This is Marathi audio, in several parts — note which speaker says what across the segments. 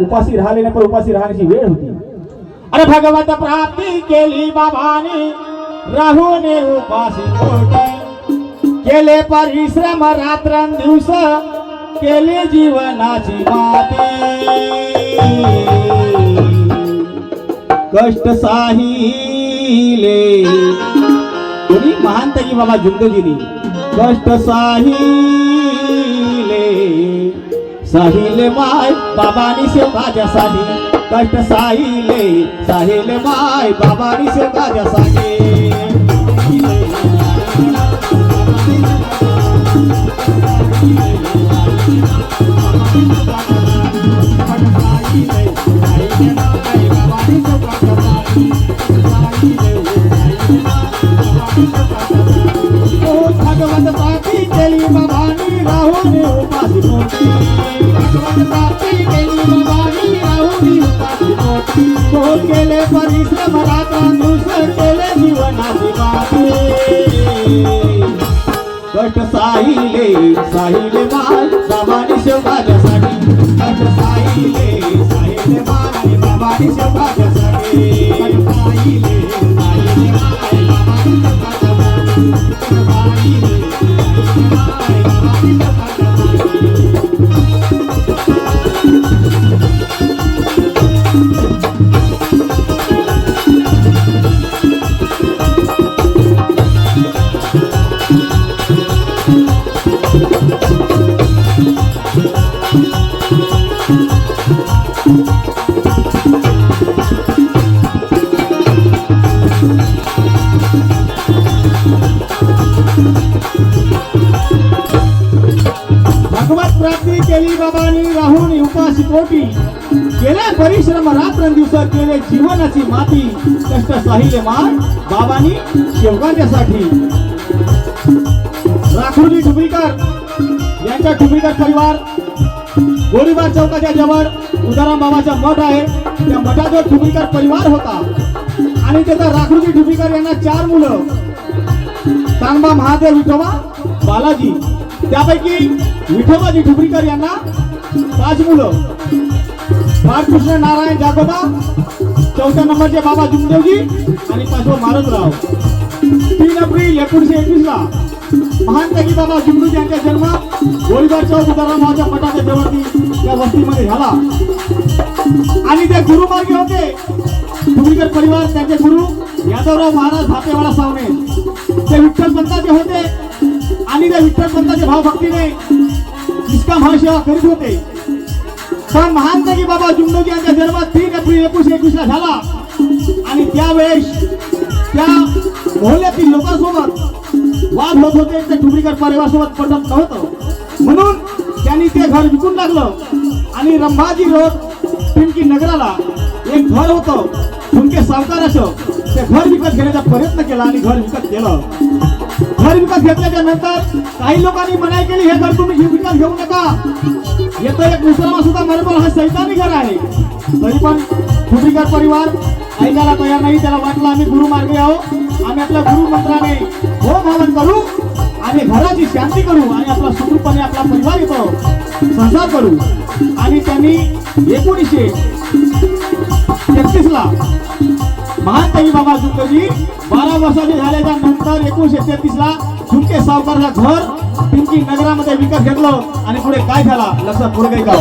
Speaker 1: उपाशी राहिले नाही पण उपाशी राहण्याची वेळ होती. अरे भगवत प्राप्ती केली बाबानी राहूने उपाशी पोटी. केले परिश्रम रात्रंदिवस केले जीवनाची माती कष्ट साहिले. कोणी महान तगी बाबा जुंदगिरी कष्ट साहिले. साहिले माय बाबानी सेवकाच्यासाठी कष्ट साहिले साहिले माय बाबानी से सेवकाच्यासाठी ओ साहिले बाबानी शेवकाच्यासाठी कष्ट साहिले साहिले माय बाबानी शेवकाच्यासाठी कष्ट साहिले साहिले माय बाबानी शेवकाच्यासाठी कष्ट साहिले साहिले माय बाबानी शेवकाच्यासाठी भगवत प्राप्ती केली बाबानी राहून उपाशी पोटी. केले परिश्रम रात्रंदिवस केले जीवनाची माती. कष्ट साहिले मान बाबानी शेवगाण्यासाठी राखोली ठुबरीकर यांचा ठुबरीकर परिवार गोळीबार चौकाच्या जवळ उदाराम बाबाचा मठ आहे. त्या मठाचा ठुबरीकर परिवार होता. आणि त्याचा राखोली ठुबरीकर यांना चार मुलं. तांबा महादेव विठोबा बालाजी. त्यापैकी विठोबाजी ठुबरीकर यांना पाच मुलं बाळकृष्ण नारायण जागोबा चौथ्या नंबरचे बाबा जुमदेवजी आणि पाचवा मारदराव तीन एप्रिल एकोणीशे एकवीस ला महान त्यागी बाबा जुमदेवजी यांचा जन्म गोळीबार चौक उदाहरण पटाच्या जवळती त्या वस्तीमध्ये झाला. आणि ते गुरुमार्गी होते. ठुबरीकर परिवार त्यांचे गुरु यादवराव महाराज धापेवाडा सावणे ते विठ्ठल पंताचे होते. आणि त्या विठ्ठल पंताच्या भावभक्तीने निष्काम महाशिवा करीत होते. पण महान की बाबा जुमनोजी यांचा जन्म तीन एप्रिल एकोणीशे एकवीस ला झाला. आणि त्यावेळेस त्या मोहल्ल्यातील लोकांसोबत वाद होत होते. ते ठुबरीकर परिवारासोबत पटत नव्हतं. म्हणून त्यांनी ते घर विकून टाकलं. आणि रंभाजी रोड पिंकी नगराला एक घर होतं. झुमके सावकाराचं. ते घर विकत घेण्याचा प्रयत्न केला आणि घर विकत केलं घर विकत घेतल्याच्या नंतर काही लोकांनी मनाई केली हे घर तुम्ही विकत घेऊ नका. येतो एक मुसलमान सुद्धा मरबल हा सैतानी घर आहे. तरी पण खुबीकर परिवार ऐकायला तयार नाही त्याला वाटलं आम्ही गुरु मार्गे आहो आम्ही आपल्या गुरु मंत्राने हो भावन करू आणि घराची शांती करू आणि आपला सुखरूपणे आपला परिवार येतो. संसार करू. आणि त्यांनी एकोणीसशे तेहतीस ला महान बाबा झुमकेजी बारा वर्षाचे झाल्याच्यानंतर एकोणीशे तेहतीस ला झुमके सावकारला घर पिंकी नगरामध्ये विकत घेतलं आणि पुढे काय झाला? लक्षात पुढे काही का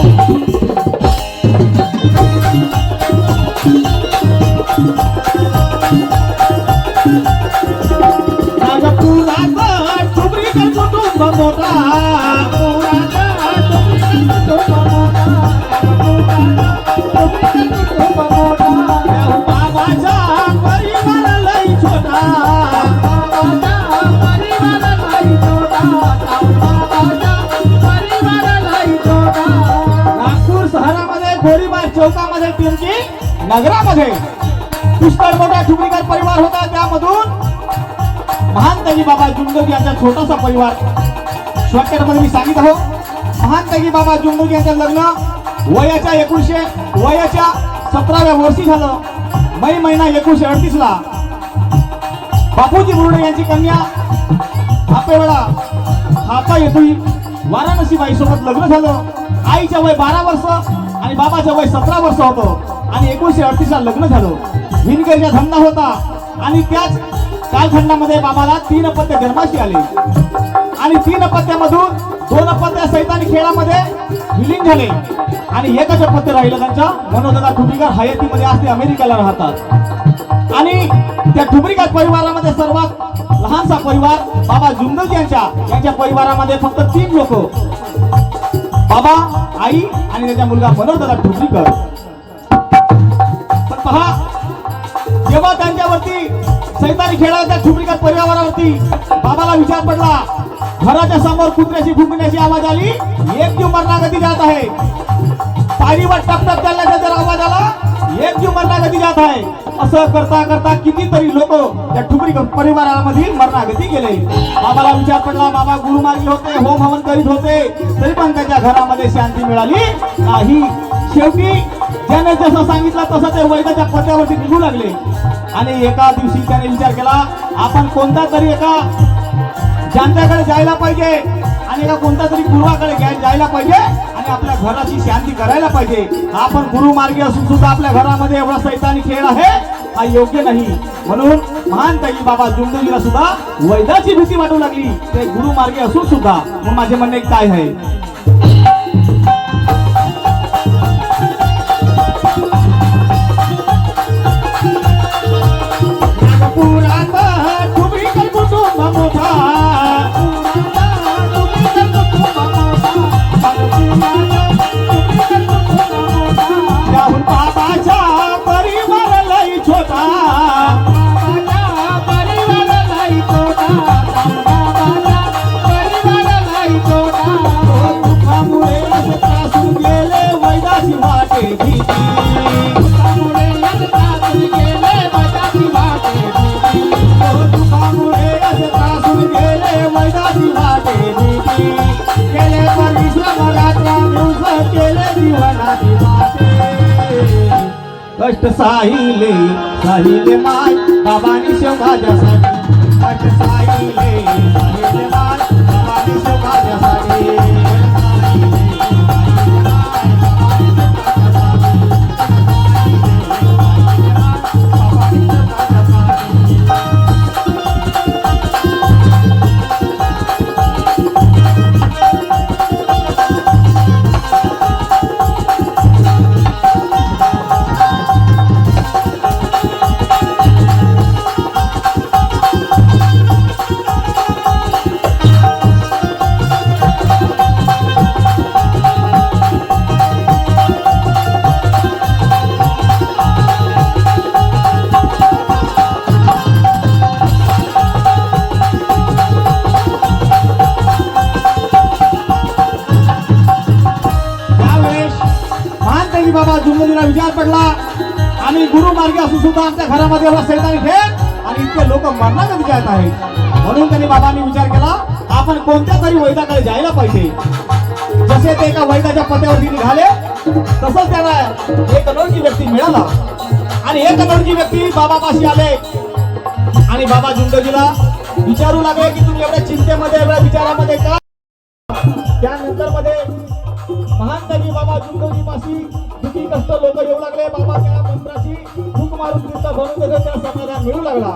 Speaker 1: मोठा. चौकामध्ये पिंकी नगरामध्ये. पुष्कळ मोठा ठुबरीकर परिवार होता त्यामधून महान तगी बाबा जुंदोजी यांचा छोटासा परिवार. शॉर्टकटमध्ये मी सांगित आहो महान तगी बाबा जुंदोजी यांचं लग्न वयाच्या एकोणीशे वयाच्या सतराव्या वर्षी झालं. मे महिना एकोणीशे अडतीस ला बापूजी मुरुडे यांची कन्या हापेवाडा हापा येतोय. वाराणसी बाई सोबत लग्न झालं. आईच्या वय बारा वर्ष बाबाचं वय सतरा वर्ष होतं आणि एकोणीशे अडतीसला लग्न झालं. विणकरीचा धंदा होता आणि त्याच कालखंडामध्ये बाबाला तीन अपत्य जन्माशी आले. आणि तीन पत्त्यामधून दोन पत्त्या सैतानी खेळामध्ये विलीन झाले. आणि एकच अपत्य राहिलं त्यांच्या. मनोदादा ठुबरीकर हयातीमध्ये आज ते अमेरिकेला राहतात. आणि त्या ठुबरीकर परिवारामध्ये सर्वात लहानसा परिवार बाबा जुंदल यांच्या. यांच्या परिवारामध्ये फक्त तीन लोक. बाबा आई आणि त्याचा मुलगा मनोदादा ठुबरीकर पण पहा जेव्हा त्यांच्यावरती सैतानी खेळाच्या ठुकरीकर परिवारावरती बाबाला विचार पडला घराच्या समोर कुत्र्याची फुकण्याची आवाज आली एक जीव मरणागती जात आहे. पायरीवर टपटप चालल्याचा जर आवाज आला एक जीव मरणागती जात आहे. असं करता करता कितीतरी लोक त्या ठुबरीकर परिवारामध्ये मरणागती गेले बाबाला विचार पडला बाबा गुरुमार्गी होते होम हवन करीत होते तरी पण त्याच्या घरामध्ये शांती मिळाली नाही. शेवटी ज्याने जसं सांगितलं तसं ते वैद्याच्या पत्त्यावरती निघू लागले. आणि एका दिवशी त्याने विचार केला आपण कोणता तरी एका ज्यांच्याकडे जायला पाहिजे आणि एका कोणत्या तरी गुरुवाकडे जायला पाहिजे आणि आपल्या घराची शांती करायला पाहिजे. आपण गुरुमार्गी असून सुद्धा आपल्या घरामध्ये एवढा सैतानी खेळ आहे हा योग्य नाही. म्हणून महान ताई बाबा जुंडलीला सुद्धा वैदाची भीती वाटू लागली. ते गुरुमार्गी असून सुद्धा. मग माझे म्हणणे काय आहे? कष्ट साहिले साहिले माय बाबानी शेवगाच्यासाठी कष्ट साहिले बाबा विचार पडला. आणि गुरु मार्गी असून सुद्धा आमच्या घरामध्ये एवढा सैतानी खेळ आणि इतके लोक मरणाचा विचारत आहेत. म्हणून त्यांनी बाबांनी विचार केला आपण कोणत्या तरी वैदाकडे जायला पाहिजे. जसे ते एका वैदाच्या पत्यावरती निघाले तसंच त्याला एक अनोळखी व्यक्ती मिळाला. आणि एक अनोळखी व्यक्ती बाबापाशी आले. आणि बाबा जुंडजीला विचारू लागले की तुम्ही एवढ्या चिंतेमध्ये एवढ्या विचारामध्ये का? त्यानंतरमध्ये महान कवी बाबा जुंगोजी मासी किती कष्ट लोक येऊ लागले बाबा त्या मंत्राशी भूक मारून तिचा भरून देतो समाधान मिळू लागला.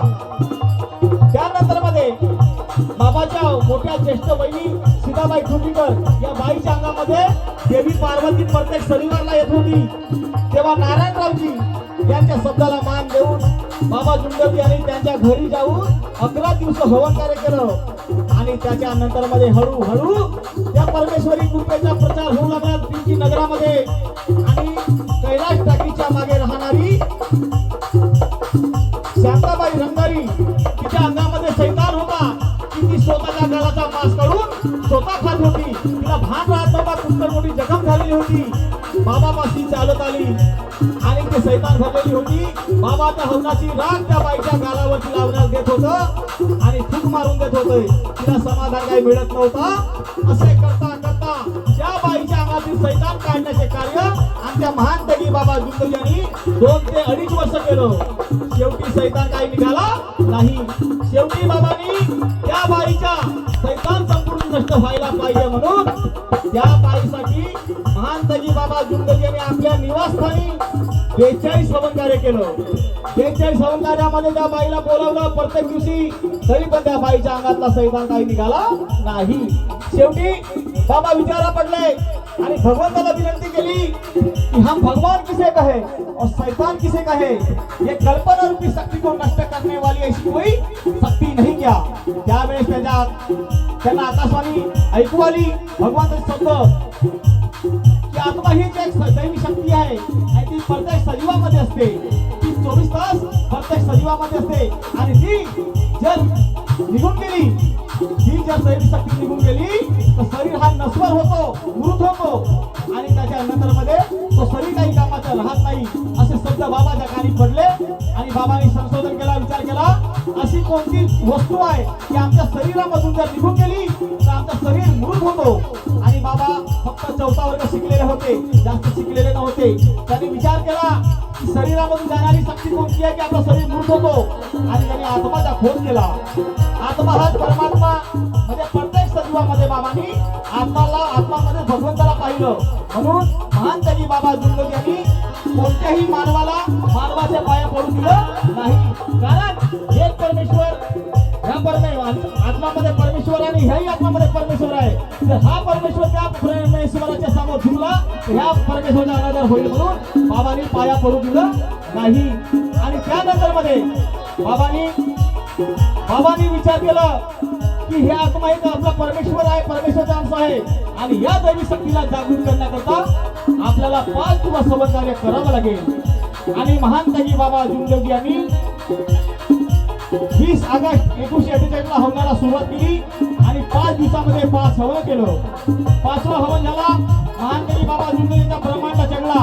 Speaker 1: त्यानंतरमध्ये बाबाच्या मोठ्या ज्येष्ठ बहिणी सीताबाई ठुपीकर या बाईच्या अंगामध्ये देवी पार्वती प्रत्येक शनिवारला येत होती. तेव्हा नारायणरावजी यांच्या शब्दाला मान देऊन बाबा जुंडजी यांनी त्यांच्या घरी जाऊन अकरा दिवस हवन कार्य केलं. आणि त्याच्या नंतर मध्ये हळूहळू त्या परमेश्वरी कृपेचा प्रचार होऊ लागला. पिंकी नगरामध्ये बाबापाशी चालत आली. आणि ते सैतान झालेली होती. बाबाच्या हवनाची राग त्या बाईच्या गालावरती लावण्यास घेत होत. आणि थूक मारून देत होत. तिला समाधान काही मिळत नव्हता. असे करता करता त्या बाईच्या अंगातील सैतान काढण्याचे कार्य आमच्या महान तगी बाबा जुंगल यांनी दोन ते अडीच वर्ष केलं. शेवटी सैतान काही निघाला नाही. शेवटी बाबांनी त्या बाईच्या सैतान संपूर्ण नष्ट व्हायला पाहिजे म्हणून त्या बाईसाठी बाबा जुंडल यांनी आपल्या निवासस्थानी बेचाळीस हवन कार्य केलं. बेचाळीस हवन कार्यामध्ये त्या बाईला बोलावलं प्रत्येक दिवशी तरी पण त्या बाईच्या अंगातला सैतान काही निघाला नाही. शेवटी बाबा विचारा पडले आणि भगवंताला विनंती केली कि हम भगवान किसे कहे और शैतान किसे कहे? ये कल्पना रूपी शक्ति को नष्ट करने वाली ऐसी कोई शक्ती नहीं क्या? त्यावेळेस त्याच्या त्यांना आकाशवाणी ऐकू आली. भगवंताचे शब्द आत्मा ही एक दैवी शक्ती आहे. आणि ती प्रत्येक सजीवामध्ये असते. ती चोवीस तास प्रत्येक सजीवामध्ये असते. आणि ती जर निघून गेली ही जर दैवी शक्ती निघून गेली तर शरीर हा नश्वर होतो मृत होतो. आणि त्याच्या नंतर मध्ये तो शरीर काही कामाचा राहत नाही. असे शब्द बाबाच्या कानी पडले. आणि बाबांनी संशोधन केला विचार केला अशी कोणती वस्तू आहे की आमच्या शरीरामधून जर निघून गेली तर आमचं शरीर मृत होतो. फक्त चौथा वर्ग शिकलेले होते. जास्त शिकलेले नव्हते. त्यांनी विचार केला की शरीरामधून जाणारी शक्ती कोणती आहे की आपलं शरीर मृत होतो? आणि त्यांनी आत्माचा खोज केला. आत्मा हाच परमात्मा म्हणजे प्रत्येक सजीवामध्ये बाबांनी आत्माला आत्मामध्ये भगवंताला पाहिलं. म्हणून महान त्यांनी बाबा जुंडग यांनी कोणत्याही मानवाला मानवाच्या पाया पडू दिलं नाही. कारण एक परमेश्वर ह्या परमे आत्मामध्ये परमेश्वर आणि ह्याही आत्मामध्ये परमेश्वर आहे. तर हा परमेश्वर ह्या परमेश्वराचा अनादर होईल म्हणून बाबांनी पाया पडू दिलं नाही. आणि त्यानंतरमध्ये बाबांनी बाबांनी विचार केला की हे आत्मा एक आपला परमेश्वर आहे परमेश्वरचा अंश आहे. आणि या दैवी शक्तीला जागृत करण्याकरता आपल्याला पाच दिवस सोबत कार्य करावं लागेल. आणि महान त्यागी बाबा जुंडगी यांनी वीस ऑगस्ट एकोणीशे अठ्ठेचाळीस ला हवनाला सुरुवात केली आणि पाच दिवसामध्ये पाच हवन केलं. पाचवा हवन झाला. लहानपणी बाबा जुंडगीचा ब्रह्मांड चढला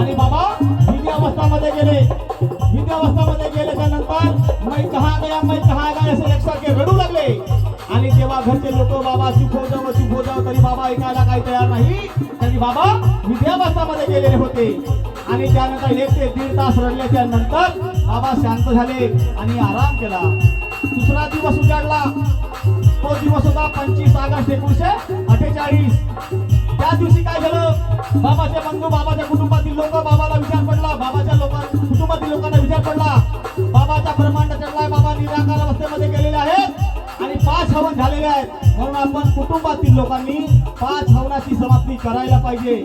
Speaker 1: आणि बाबा विधी अवस्थामध्ये गेले. विधी अवस्थामध्ये गेल्याच्यानंतर मै कहा गया मै कहा गया असे एकसारखे रडू लागले. आणि तेव्हा घरचे लोक बाबा चुप जाव जावं जाव तरी बाबा ऐकायला काही तयार नाही. तरी बाबा विद्यावस्थामध्ये गेलेले होते. आणि त्यानंतर एक ते दीड तास रडल्याच्या नंतर बाबा शांत झाले आणि आराम केला. दुसरा दिवस उजाडला. तो दिवस होता पंचवीस ऑगस्ट एकोणीसशे अठ्ठेचाळीस. बाबाचे बंधू बाबाच्या कुटुंबातील लोक बाबाला विचार पडला बाबाच्या लोकां कुटुंबातील लोकांना विचार पडला. बाबाचा ब्रह्मांड चढलाय बाबा निराकार अवस्थेमध्ये गेलेले आहेत आणि पाच हवन झालेले आहेत. म्हणून आपण कुटुंबातील लोकांनी पाच हवनाची समाप्ती करायला पाहिजे.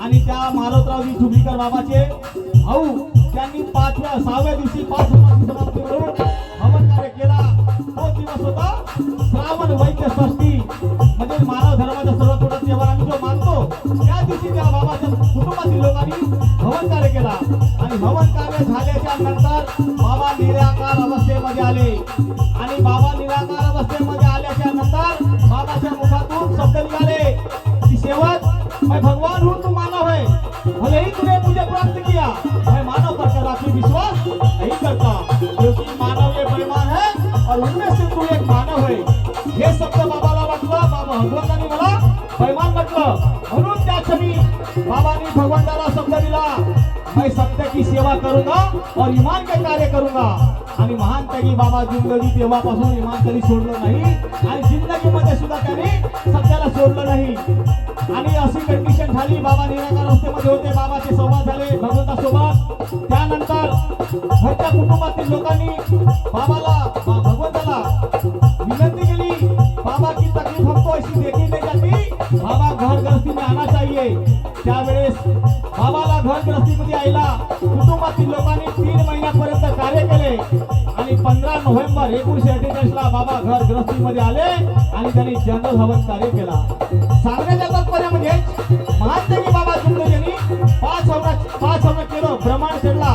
Speaker 1: आणि त्या मारोतरावजी ठुबीकर बाबाचे भाऊ त्यांनी पाचव्या सहाव्या दिवशी पाच हवनाची समाप्ती करून हवन कार्य केला. तो दिवस होता श्रावण वैद्य षष्टी दिवशी त्या बाबाच्या कुटुंबातील लोकांनी हवन कार्य केला. आणि हवन कार्य झाल्याच्यानंतर बाबा निराकार अवस्थेमध्ये आले. आणि बाबा निराकार सेवा करूंगा और ईमान के कार्य करूंगा आणि महान त्यागी बाबा जिंदगी तेव्हापासून इमान तरी सोडलं नाही आणि जिंदगीमध्ये सुद्धा त्यांनी सत्याला सोडलं नाही. आणि अशी कंडिशन झाली बाबा निराकार अवस्थेमध्ये होते बाबाचे संवाद झाले भगवंतासोबत त्यानंतर घरच्या कुटुंबातील लोकांनी बाबाला बा- भगवंताला विनंती केली बाबा की तकलीफ हमको अशी देखी नाही जाती. बाबा घर गृहस्थी में आना चाहिए. त्यावेळेस बाबाला घर गृहस्थीमध्ये यायला कुटुंबातील लोकांनी तीन महिन्यापर्यंत कार्य केले. आणि पंधरा नोव्हेंबर एकोणीशे अठ्ठेचाळीस ला बाबा घर गृहस्थीमध्ये आले आणि त्यांनी जनरल हवन कार्य केला. सांगण्याचा तात्पर्य म्हणजे महात्मा बाबा जुंडे यांनी पाच हवना पाच हवन केलं ब्रह्मांड चढला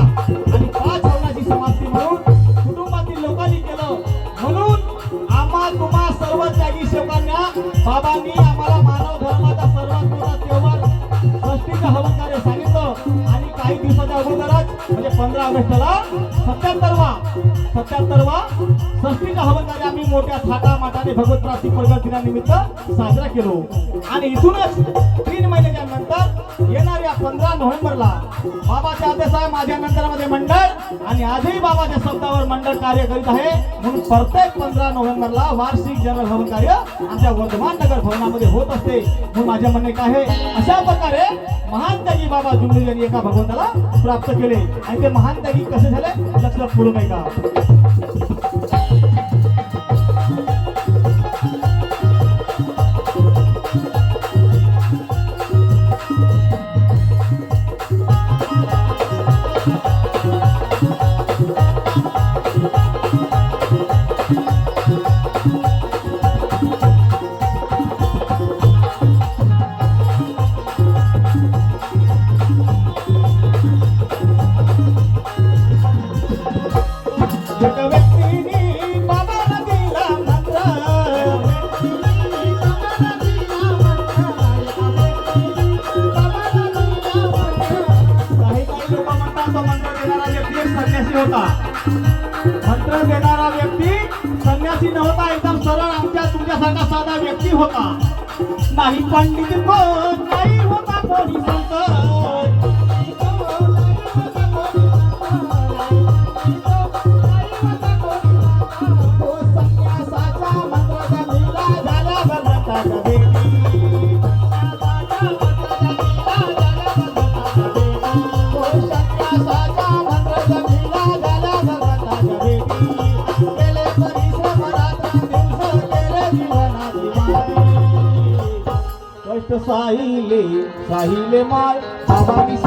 Speaker 1: आणि पाच हवनाची समाप्ती म्हणून कुटुंबातील लोकांनी केलं. म्हणून आम्हा तुम्हा सर्व त्यागी सेवकांना बाबांनी आम्हाला मानव धर्माचा सर्वात मोठा त्योहार षष्टीचं हवन कार्य सांगितलं. आणि काही दिवसात पंधरा ऑगस्टला सत्याहत्तरवा सत्याहत्तरवा षष्टीचं हवन कार्य आम्ही मोठ्या थाटा माटाने भगवत प्राप्ती प्रगत दिनानिमित्त साजरा केलो. आणि इथूनच तीन महिन्याच्या नंतर येणाऱ्या पंधरा नोव्हेंबरला बाबाच्या आदेशाय माझ्या नंतरमध्ये मंडळ आणि आजही बाबाच्या शब्दावर मंडळ कार्य करीत आहे. म्हणून प्रत्येक पंधरा नोव्हेंबरला वार्षिक जनरल हवन कार्य आमच्या वर्धमान नगर भवनामध्ये होत असते. म्हणून माझ्या म्हणणे काय आहे? अशा प्रकारे महान त्यागी बाबा जुमले यांनी एका भगवंताला प्राप्त केले. आणि ते महान दैनिक कसं झालं? लक्षात फुलं नाही का काही मंत्र देणारा व्यक्ती एक संन्यासी होता मंत्र देणारा व्यक्ती संन्यासी नव्हता एकदम सरळ आमच्या तुमच्यासारखा साधा व्यक्ती होता नाही पंडित कोण नाही होता कोणी संत साहिले साहिले माय बाबांनी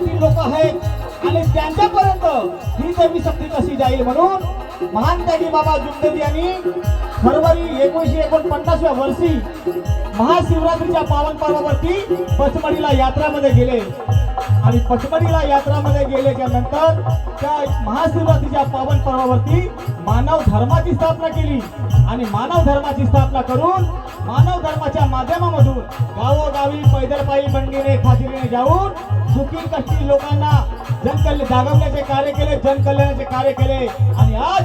Speaker 1: दुखी लोक आहेत. आणि त्यांच्यापर्यंत ही कमी शक्ती कशी जाईल म्हणून महान त्यागी बाबा जुगदेव यांनी फरवरी एकोणीशे एकोणपन्नासव्या वर्षी महाशिवरात्रीच्या पावन पर्वावरती पचमढीला यात्रामध्ये गेले. आणि पचमढीला यात्रामध्ये गेल्याच्यानंतर त्या महाशिवरात्रीच्या पावन पर्वावरती मानव धर्माची स्थापना केली. आणि मानव धर्माची स्थापना करून मानव धर्माच्या माध्यमामधून गावोगावी पैदल पायी बंडीने खातिरीने जाऊन सुखी कष्टी लोकांना जनकल्याण जागवण्याचे कार्य केले जनकल्याणाचे कार्य केले. आणि आज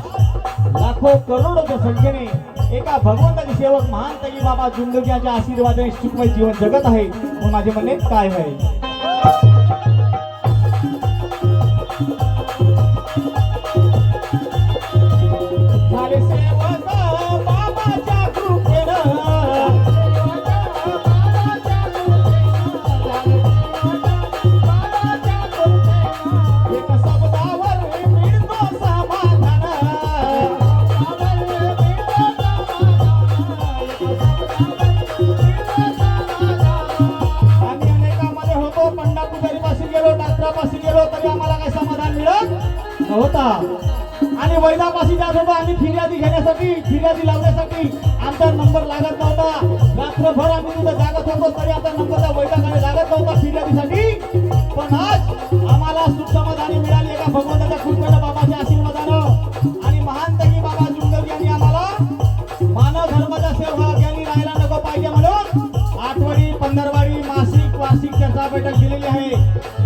Speaker 1: लाखो करोडोच्या संख्येने एका भगवंताचे सेवक महान तगी बाबा जुंदगी यांच्या आशीर्वादाने सुखमय जीवन जगत आहे. म्हणून माझे म्हणणे काय आहे? आम्हाला सुख समाधानी मिळाली एका भगवंताच्या कृपेनं बाबाच्या आशीर्वादानं. आणि महान तगी बाबा जुंगल यांनी आम्हाला मानव धर्माचा सेवा ज्ञानी राहायला नको पाहिजे म्हणून आठवडी पंधरवाडी मासिक वार्षिक चर्चा बैठक दिलेली आहे.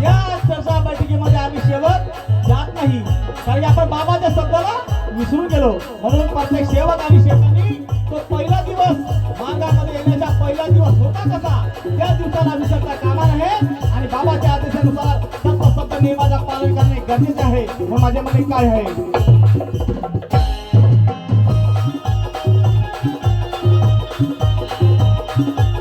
Speaker 1: त्या चर्चा बैठकीमध्ये आम्ही सेवक जात नाही. कारण की आपण बाबाच्या शब्दाला विसरून गेलो. म्हणून प्रत्येक सेवक आणि सेवकांनी तो पहिला दिवस मार्गामध्ये येण्याचा पहिला दिवस होता कसा? त्या दिवसाला विसरता कामा नये आणि बाबाच्या आदेशानुसार गरजेचे आहे मग माझ्या मध्ये काय आहे Thank you.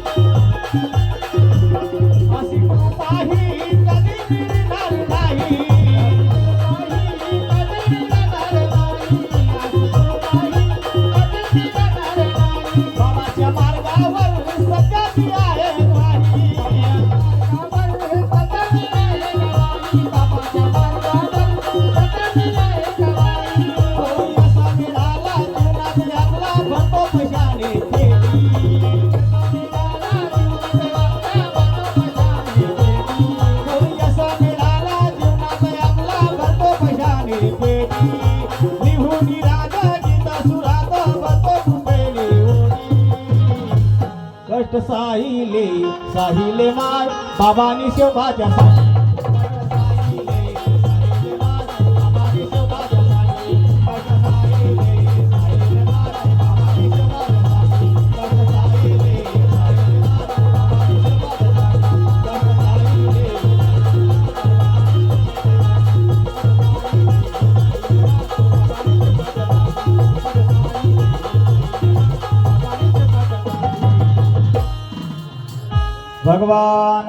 Speaker 1: साहिले साहिले माय बाबानी शोभाच्या भगवान